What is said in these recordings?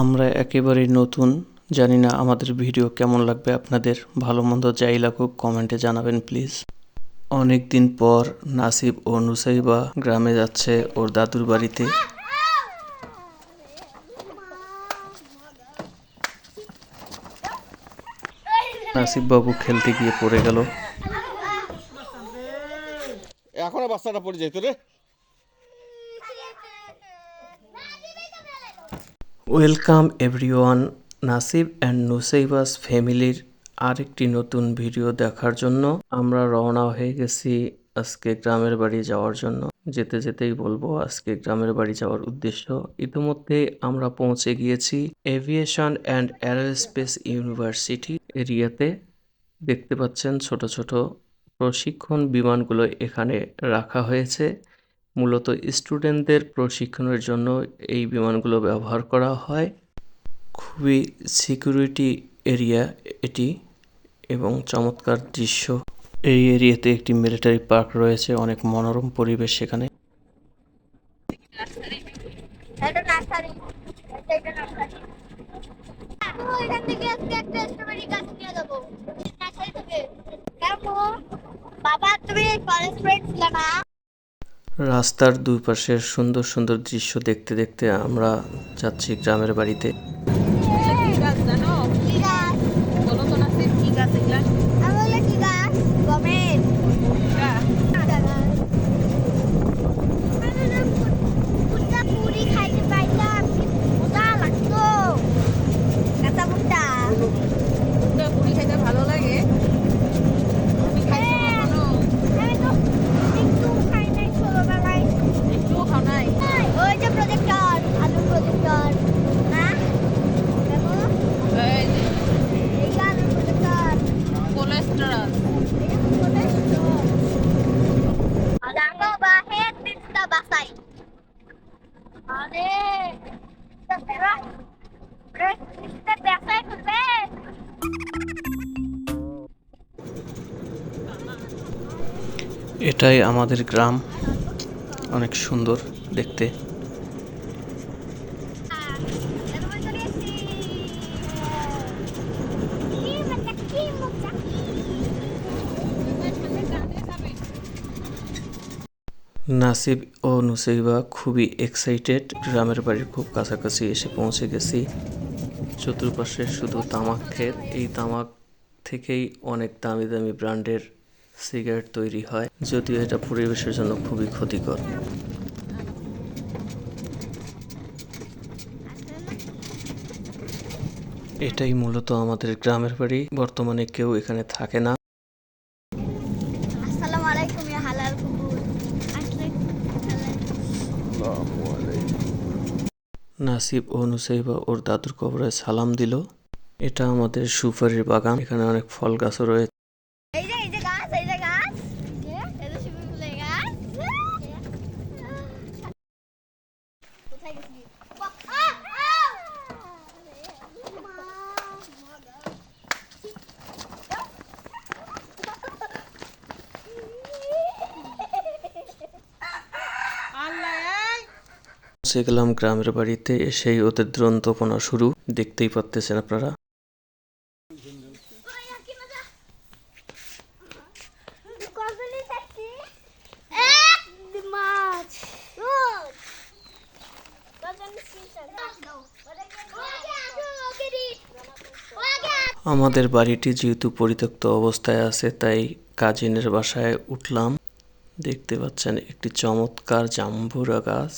আমরা একেবারেই নতুন। জানি না আমাদের ভিডিও কেমন লাগবে, আপনাদের ভালো মন্দ যাই লাগুক কমেন্টে জানাবেন প্লিজ অনেক দিন পর নাসিব ও নুসাইবা গ্রামে যাচ্ছে ওর দাদুর বাড়িতে। নাসিব বাবু খেলতে গিয়ে পড়ে গেল। এখনও বাচ্চাটা পড়ে যেত রে? Welcome everyone Nasib and Nusaiba's ফ্যামিলির আরেকটি নতুন ভিডিও দেখার জন্য আমরা রওনা হয়ে গেছি আজকে গ্রামের বাড়ি যাওয়ার জন্য। যেতে যেতেই বলব আজকে গ্রামের বাড়ি যাওয়ার উদ্দেশ্য। ইতিমধ্যে আমরা পৌঁছে গিয়েছি এভিয়েশন অ্যান্ড অ্যারোস্পেস ইউনিভার্সিটি এরিয়াতে। দেখতে পাচ্ছেন ছোট ছোট প্রশিক্ষণ বিমানগুলো এখানে রাখা হয়েছে। মূলত স্টুডেন্টদের প্রশিক্ষণের জন্য এই বিমানগুলো ব্যবহার করা হয়। খুবই সিকিউরিটি এরিয়া এটি এবং চমৎকার দৃশ্য। এই এরিয়াতে একটি মিলিটারি পার্ক রয়েছে, অনেক মনোরম পরিবেশ সেখানে। বাবা, তুমি ফরেস্ট ফ্রেন্ড ছিল না? রাস্তার দুই পাশের সুন্দর সুন্দর দৃশ্য দেখতে দেখতে আমরা যাচ্ছি গ্রামের বাড়িতে কি গাছ জানো কি গাছ বলো তো না সে কি গাছ এগুলা আমি বললে কি গাছ গমের ভুট্টা। ভুট্টা পুরি খাইতে পাইলাম কি মজা লাগতো কাঁচা ভুট্টা ভুট্টা পুরি খেতে ভালো লাগে তুমি খাইছো কখনো আমি তো একটু খাই নাই ছোটবেলায় একটুও খাও নাই ওই যে প্রজেক্টর আলু প্রজেক্টর না কেমন এই যে এই যে আলু projector cholesterol Jangan bahaya kita basai. Ade, kita serah. Terus kita biasa ikut bes. এটাই আমাদের গ্রাম। অনেক সুন্দর দেখতে। নাসিব ও নুসাইবা খুবই এক্সাইটেড গ্রামের বাড়ির খুব কাছাকাছি এসে পৌঁছে গেছি। চতুর্পাশে শুধু তামাক ক্ষেত। এই তামাক থেকেই অনেক দামি দামি ব্র্যান্ডের সিগারেট তৈরি হয়, যদিও এটা পরিবেশের জন্য খুবই ক্ষতিকর। এটাই মূলত আমাদের গ্রামের বাড়ি। বর্তমানে কেউ এখানে থাকে না। নাসিব ও নুসাইবা ওর দাদুর কবরে সালাম দিল। এটা আমাদের সুপারির বাগান। এখানে অনেক ফল গাছও রয়েছে এই যে এই যে গাছ এই যে গাছ এই যে শিবুল ফুলের গাছ কোথায় গেছিলি আ, আ! আল্লাহ এই পৌঁছে গেলাম গ্রামের বাড়িতে, এসেই ওদের দ্রন্তপনা শুরু। দেখতেই পাচ্তেছেন আপনারা। আমাদের বাড়িটি যেহেতু পরিত্যক্ত অবস্থায় আছে, তাই কাজিনের বাসায় উঠলাম। দেখতে পাচ্ছেন একটি চমৎকার জাম্বুরা গাছ।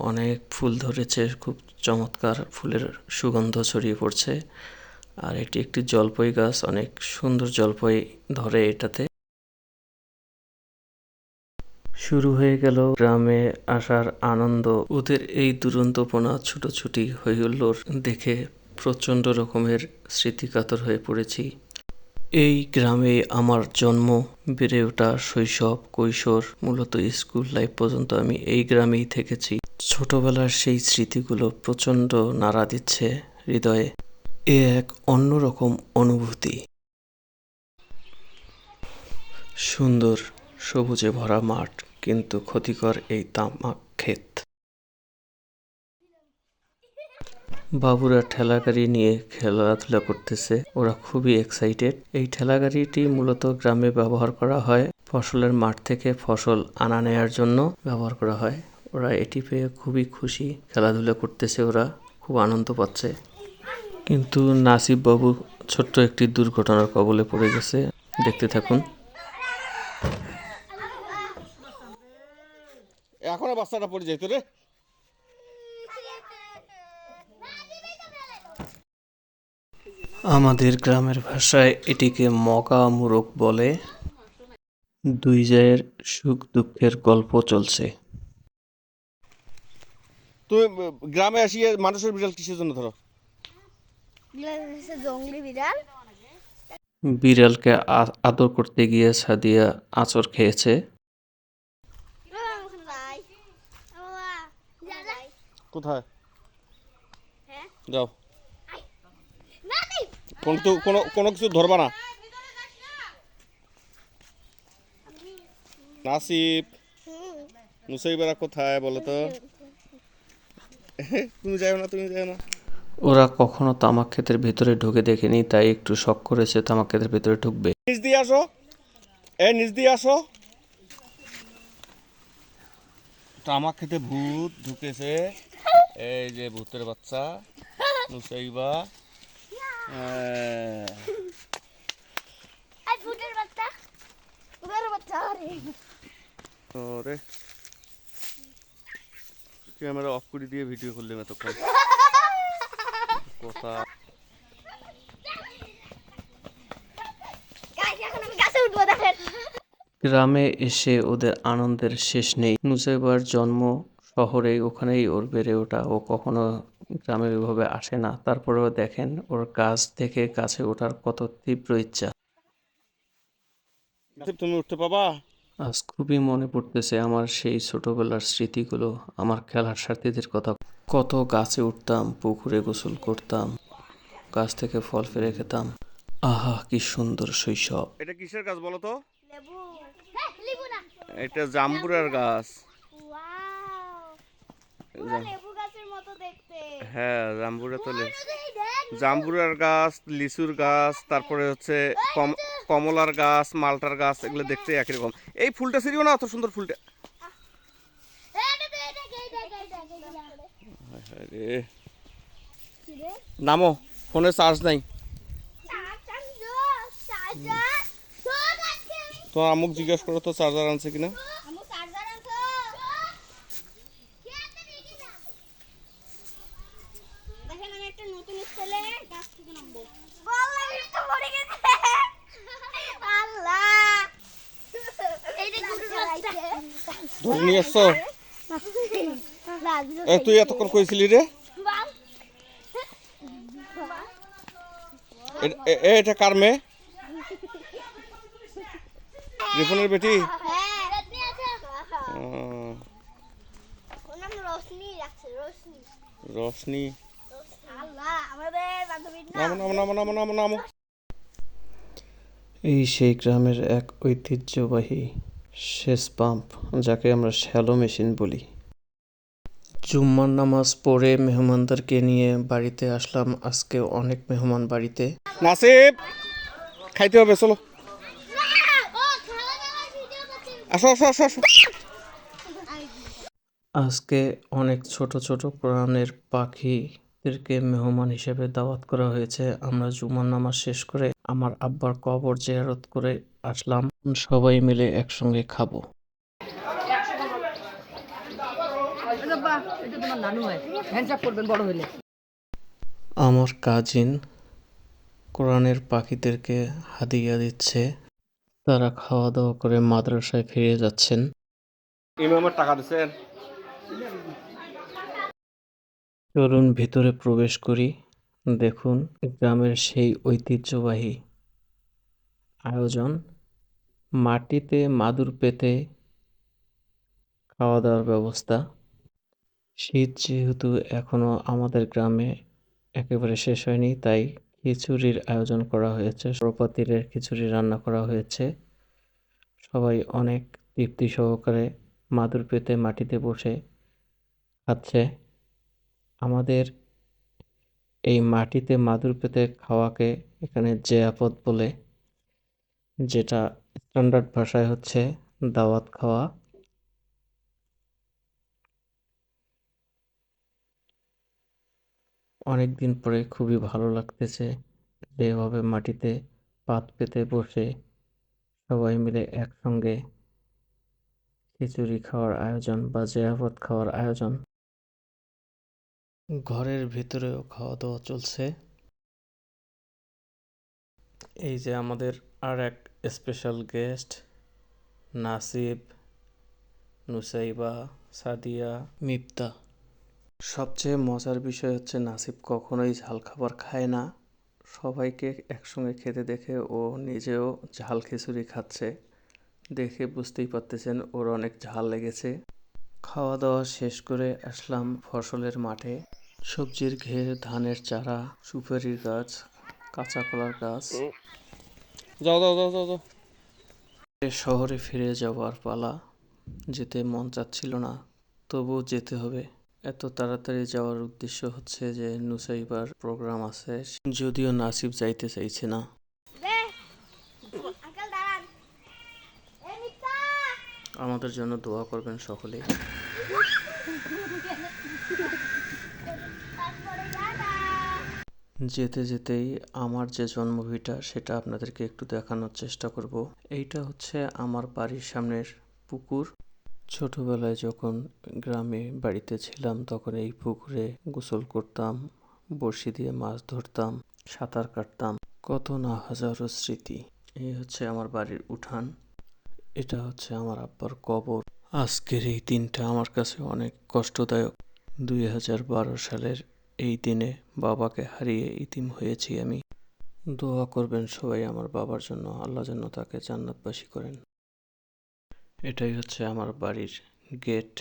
অনেক ফুল ধরেছে, খুব চমৎকার ফুলের সুগন্ধ ছড়িয়ে পড়ছে। আর এটি একটি জলপাই গাছ, অনেক সুন্দর জলপাই ধরে এটাতে। শুরু হয়ে গেল গ্রামে আসার আনন্দ। ওদের এই দুরন্তপনা ছুটোছুটি হইহুল্লোর দেখে প্রচণ্ড রকমের স্মৃতিকাতর হয়ে পড়েছি। এই গ্রামে আমার জন্ম, বেড়ে ওঠা শৈশব, কৈশোর, মূলত স্কুল লাইফ পর্যন্ত আমি এই গ্রামেই থেকেছি। ছোটবেলার সেই স্মৃতিগুলো প্রচণ্ড নাড়া দিচ্ছে হৃদয়ে। এ এক অন্যরকম অনুভূতি। সুন্দর, সবুজে ভরা মাঠ, কিন্তু ক্ষতিকর এই তামাক ক্ষেত। বাবুরা ঠেলা গাড়ি নিয়ে খেলাধুলা করতেছে। ওরা খুবই এক্সাইটেড এই ঠেলা গাড়িটি মূলত গ্রামে ব্যবহার করা হয় ফসলের মাঠ থেকে ফসল আনা নেয়ার জন্য ব্যবহার করা হয়। ওরা এটি পেয়ে খুবই খুশি খেলাধুলা করতেছে ওরা খুব আনন্দ পাচ্ছে। কিন্তু নাসিব বাবু ছোট্ট একটি দুর্ঘটনার কবলে পড়ে গেছে দেখতে থাকুন। এখনও বাচ্চাটা পড়ে যেত রে আমাদের গ্রামের ভাষায় এটিকে মগা মুরগ বলে। দুই জায়ের সুখ দুঃখের গল্প চলছে। তুমি গ্রামে আসিয়ে মানুষের বিড়াল কিসের জন্য ধরো? জঙ্গলি বিড়াল। বিড়ালকে আ- আদর করতে গিয়ে সাদিয়া আঁচড় খেয়েছে। কোথায়? হ্যাঁ? যাও। না কোনো তো কোনো কোনো কিছু ধরবা না। নাসিব মুসাইবারা কোথায় বলো তো? তুমি যাও না তুমি যাও না। ওরা কখনো তামাক ক্ষেতের ভেতরে ঢুকে দেখেনি তাই একটু শখ করেছে তামাক ক্ষেতের ভেতরে ঢুকবে। নিচ দিয়ে আসো। এ নিচ দিয়ে আসো। তামাক খেতে ভূত ঢুকেছে। এই যে ভূতের বাচ্চা হ্যাঁ। এই বাচ্চা বাচ্চা রে ওরে। ক্যামেরা অফ করে দিয়ে ভিডিও করলাম এতক্ষণ। কথা। গ্রামে এসে ওদের আনন্দের শেষ নেই। নুসাইবার জন্ম শহরে ওখানেই ওর বেড়ে ওঠা। ও কখনো গ্রামে ওইভাবে আসে না। তারপরেও দেখেন ওর কাজ থেকে কাছে ওঠার কত তীব্র ইচ্ছা। তুমি উঠতে পাবা? আজ খুবই মনে পড়তেছে আমার সেই ছোটবেলার স্মৃতিগুলো আমার খেলার সাথীদের কথা। কত গাছে উঠতাম পুকুরে গোসল করতাম গাছ থেকে ফল ফেলে খেতাম। আহা কি সুন্দর শৈশব। এটা কিসের গাছ বলো তো? লেবু। হ্যাঁ লেবু না। এটা জাম্বুরার গাছ। ওয়াও। পুরো লেবু গাছের মতো দেখতে। হ্যাঁ জাম্বুরা তো জাম্বুরার গাছ লিচুর গাছ তারপরে হচ্ছে কম কমলার গাছ মালটার গাছ এগুলো দেখতে একই রকম। এই ফুলটা সিরিও না অত সুন্দর ফুলটা। নামো ফোনে চার্জ নাই। তো আমুক জিজ্ঞেস করো তো চার্জার আনছে কিনা আমু চার্জার আনছো কে আছে দেখি না দেখেন আমি একটা নতুন স্টাইলে গাছ থেকে নামবো বললাম তো পড়ে গেছে আল্লাহ এইটা গুরুর বাচ্চা এ, তুই এতক্ষণ কইছিলি রে? এটা কার মেয়ে? রিপনের বেটি? রোশনি। এই সেই গ্রামের এক ঐতিহ্যবাহী সেচ পাম্প যাকে আমরা শ্যালো মেশিন বলি। জুম্মার নামাজ পড়ে মেহমানদেরকে নিয়ে বাড়িতে আসলাম। আজকে অনেক মেহমান বাড়িতে। নাসিব খাইতে হবে চলো। আসো আসো আসো আসো। আজকে অনেক ছোট ছোট কোরআনের পাখিদেরকে মেহমান হিসেবে দাওয়াত করা হয়েছে। আমরা জুমার নামাজ শেষ করে আমার আব্বার কবর জিয়ারত করে আসলাম। সবাই মিলে একসঙ্গে খাব। আমার কাজিন কোরআনের পাখিদেরকে হাদিয়া দিচ্ছে। তারা খাওয়া দাওয়া করে মাদ্রাসায় ফিরে যাচ্ছেন। ইমামের টাকা দিচ্ছেন চলুন ভিতরে প্রবেশ করি। দেখুন, গ্রামের সেই ঐতিহ্যবাহী আয়োজন। মাটিতে মাদুর পেতে খাওয়া দাওয়ার ব্যবস্থা। শীত যেহেতু এখনও আমাদের গ্রামে একেবারে শেষ হয়নি, তাই খিচুড়ির আয়োজন করা হয়েছে। সর্বপাতিরের খিচুড়ি রান্না করা হয়েছে। সবাই অনেক তৃপ্তি সহকারে মাদুর পেতে মাটিতে বসে খাচ্ছে। আমাদের এই মাটিতে মাদুর পেতে খাওয়াকে এখানে জেয়াপদ বলে, যেটা স্ট্যান্ডার্ড ভাষায় হচ্ছে দাওয়াত খাওয়া। অনেক দিন পরে খুবই ভালো লাগতেছে যে এভাবে মাটিতে পাত পেতে বসে সবাই মিলে একসঙ্গে খিচুড়ি খাওয়ার আয়োজন বা জেয়াপদ খাওয়ার আয়োজন। ঘরের ভিতরেও খাওয়া দাওয়া চলছে। এই যে আমাদের আর এক স্পেশাল গেস্ট নাসিব, নুসাইবা, সাদিয়া, মিপ্তা। সবচেয়ে মজার বিষয় হচ্ছে নাসিব কখনোই ঝাল খাবার খায় না। সবাইকে একসঙ্গে খেতে দেখে ও নিজেও ঝাল খিচুড়ি খাচ্ছে। দেখে বুঝতেই পারতেছেন ওর অনেক ঝাল লেগেছে। খাওয়া দাওয়া শেষ করে আসলাম ফসলের মাঠে। সবজির ঘের ধানের চারা সুপারির গাছ কাঁচা কলার গাছ। যাও যাও যাও যাও যাও। শহরে ফিরে যাওয়ার পালা। যেতে মন চাচ্ছিল না তবুও যেতে হবে। এত তাড়াতাড়ি যাওয়ার উদ্দেশ্য হচ্ছে যে নুসাইবার প্রোগ্রাম আছে যদিও নাসিব যাইতে চাইছে না বে আঙ্কেল দাঁড়ান এ মিথ্যা আমাদের জন্য দোয়া করবেন দাদা যেতে যেতেই আমার যে জন্মভিটা, সেটা আপনাদেরকে একটু দেখানোর চেষ্টা করব। এইটা হচ্ছে আমার বাড়ির সামনের পুকুর। ছোটবেলায় যখন গ্রামে বাড়িতে ছিলাম, তখন এই পুকুরে গোসল করতাম, বড়শি দিয়ে মাছ ধরতাম, সাঁতার কাটতাম। কত না হাজারো স্মৃতি। এই হচ্ছে আমার বাড়ির উঠান। এটা হচ্ছে আমার আব্বার কবর। আজকের এই দিনটা আমার কাছে অনেক কষ্টদায়ক। দুই হাজার বারো সালের এই দিনে বাবাকে হারিয়ে ইতিম হয়েছি আমি। দোয়া করবেন সবাই আমার বাবার জন্য, আল্লাহ যেন তাকে জান্নাতবাসী করেন। এটাই হচ্ছে আমার বাড়ির গেট।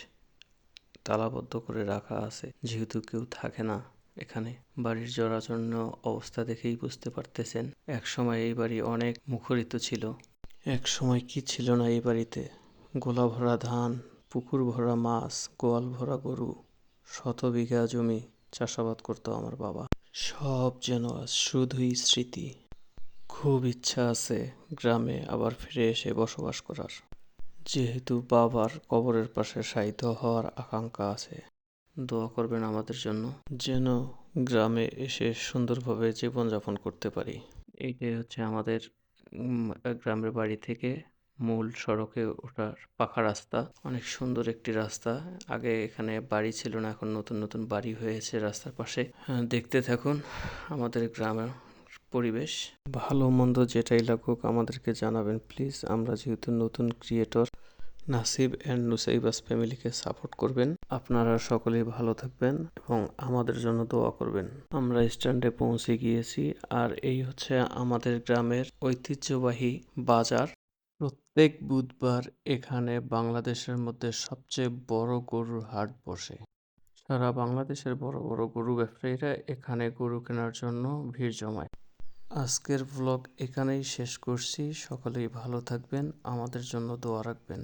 তালাবদ্ধ করে রাখা আছে। যেহেতু কেউ থাকে না এখানে, বাড়ির জরাজন্য অবস্থা দেখেই বুঝতে পারতেছেন। একসময় এই বাড়ি অনেক মুখরিত ছিল। এক সময় কি ছিল না এই বাড়িতে? গোলা ভরা ধান, পুকুর ভরা মাছ, গোয়াল ভরা গরু, শত বিঘা জমি চাষাবাদ করতো আমার বাবা। সব যেন আজ শুধুই স্মৃতি। খুব ইচ্ছা আছে গ্রামে আবার ফিরে এসে বসবাস করার। যেহেতু বাবার কবরের পাশে সাহিত্য হওয়ার আকাঙ্ক্ষা আছে, দোয়া করবেন আমাদের জন্য যেন গ্রামে এসে সুন্দরভাবে জীবনযাপন করতে পারি। এইটাই হচ্ছে আমাদের গ্রামের বাড়ি থেকে মূল সড়কে ওঠার পাকা রাস্তা। অনেক সুন্দর একটি রাস্তা। আগে এখানে বাড়ি ছিল না, এখন নতুন নতুন বাড়ি হয়েছে রাস্তার পাশে। দেখতে থাকুন আমাদের গ্রামের পরিবেশ। ভালো মন্দ যেটাই লাগুক আমাদেরকে জানাবেন, প্লিজ। আমরা যেহেতু নতুন ক্রিয়েটর নাসিব অ্যান্ড নুসাইবাস ফ্যামিলিকে সাপোর্ট করবেন। আপনারা সকলেই ভালো থাকবেন এবং আমাদের জন্য দোয়া করবেন। আমরা স্ট্যান্ডে পৌঁছে গিয়েছি আর এই হচ্ছে আমাদের গ্রামের ঐতিহ্যবাহী বাজার। প্রত্যেক বুধবার এখানে বাংলাদেশের মধ্যে সবচেয়ে বড় গরুর হাট বসে। সারা বাংলাদেশের বড় বড় গরু ব্যবসায়ীরা এখানে গরু কেনার জন্য ভিড় জমায়। আজকের ব্লগ এখানেই শেষ করছি। সকলেই ভালো থাকবেন, আমাদের জন্য দোয়া রাখবেন।